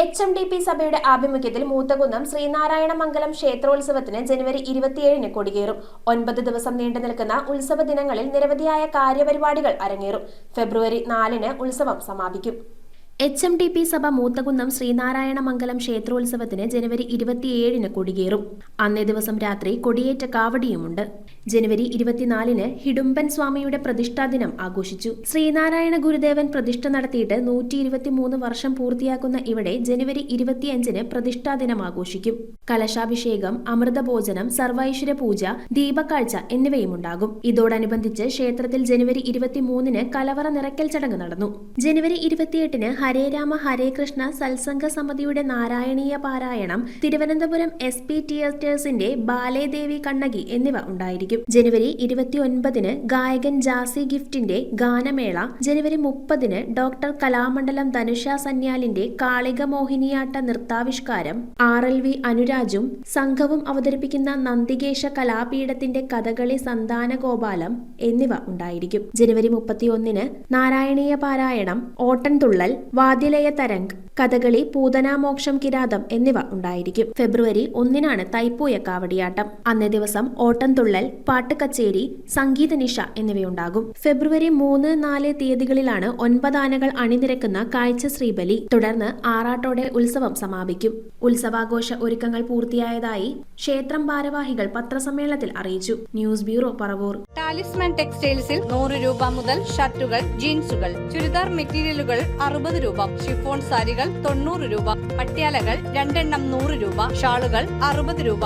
H M D P സഭയുടെ ആഭിമുഖ്യത്തിൽ മൂത്തകുന്നം ശ്രീനാരായണ മംഗലം ക്ഷേത്രോത്സവത്തിന് ജനുവരി ഇരുപത്തിയേഴിന് കൊടിയേറും. ഒൻപത് ദിവസം നീണ്ടു നിൽക്കുന്ന ഉത്സവ ദിനങ്ങളിൽ നിരവധിയായ കാര്യപരിപാടികൾ അരങ്ങേറും. ഫെബ്രുവരി നാലിന് ഉത്സവം സമാപിക്കും. എച്ച് എം ഡി പി സഭ മൂത്തകുന്നം ശ്രീനാരായണ മംഗലം ക്ഷേത്രോത്സവത്തിന് ജനുവരി ഇരുപത്തിയേഴിന് കൊടിയേറും. അന്നേ ദിവസം രാത്രി കൊടിയേറ്റ കാവടിയുമുണ്ട്. ജനുവരി ഇരുപത്തിനാലിന് ഹിഡുംബൻ സ്വാമിയുടെ പ്രതിഷ്ഠാ ദിനം ആഘോഷിച്ചു. ശ്രീനാരായണ ഗുരുദേവൻ പ്രതിഷ്ഠ നടത്തിയിട്ട് നൂറ്റി ഇരുപത്തിമൂന്ന് വർഷം പൂർത്തിയാക്കുന്ന ഇവിടെ ജനുവരി ഇരുപത്തിയഞ്ചിന് പ്രതിഷ്ഠാ ദിനം ആഘോഷിക്കും. കലശാഭിഷേകം അമൃതഭോജനം സർവൈശ്വര്യ പൂജ ദീപക്കാഴ്ച എന്നിവയും ഉണ്ടാകും ഇതോടനുബന്ധിച്ച് ക്ഷേത്രത്തിൽ ജനുവരി ഇരുപത്തിമൂന്നിന് കലവറ നിറയ്ക്കൽ ചടങ്ങ് നടന്നു. ജനുവരി ഇരുപത്തിയെട്ടിന് ഹരേ രാമ ഹരേ കൃഷ്ണ സത്സംഗ സമിതിയുടെ നാരായണീയ പാരായണം തിരുവനന്തപുരം എസ് പി തിയേറ്റേഴ്സിന്റെ ബാലേദേവി കണ്ണകി എന്നിവ ഉണ്ടായിരിക്കും. ജനുവരി ഇരുപത്തിയൊൻപതിന് ഗായകൻ ജാസി ഗിഫ്റ്റിന്റെ ഗാനമേള. ജനുവരി മുപ്പതിന് ഡോക്ടർ കലാമണ്ഡലം ധനുഷ സന്യാലിന്റെ കാളിക മോഹിനിയാട്ട നൃത്താവിഷ്കാരം. ആർ എൽ വി അനുരാജും സംഘവും അവതരിപ്പിക്കുന്ന നന്ദികേശ കലാപീഠത്തിന്റെ കഥകളി സന്താന ഗോപാലം എന്നിവ ഉണ്ടായിരിക്കും. ജനുവരി മുപ്പത്തിയൊന്നിന് നാരായണീയ പാരായണം ഓട്ടൻതുള്ളൽ വാദ്യലയ തരംഗ് കഥകളി പൂതനാമോക്ഷം കിരാതം എന്നിവ ഉണ്ടായിരിക്കും. ഫെബ്രുവരി ഒന്നിനാണ് തൈപ്പൂയ കാവടിയാട്ടം. അന്നേ ദിവസം ഓട്ടംതുള്ളൽ പാട്ട് കച്ചേരി സംഗീത നിശ എന്നിവയുണ്ടാകും. ഫെബ്രുവരി മൂന്ന് നാല് തീയതികളിലാണ് ഒൻപത് ആനകൾ അണിനിരക്കുന്ന കാഴ്ച ശ്രീബലി തുടർന്ന് ആറാട്ടോടെ ഉത്സവം സമാപിക്കും. ഉത്സവാഘോഷ ഒരുക്കങ്ങൾ പൂർത്തിയായതായി ക്ഷേത്രം ഭാരവാഹികൾ പത്രസമ്മേളനത്തിൽ അറിയിച്ചു. News bureau Paravur. ടാലിസ്മാൻ ടെക്സ്റ്റൈൽസിൽ നൂറ് രൂപ മുതൽ ഷർട്ടുകൾ ജീൻസുകൾ ചുരിദാർ മെറ്റീരിയലുകൾ അറുപത് രൂപ ഷിഫോൺ സാരികൾ തൊണ്ണൂറ് രൂപ പട്യാലകൾ രണ്ടെണ്ണം നൂറ് രൂപ ഷാളുകൾ അറുപത് രൂപ.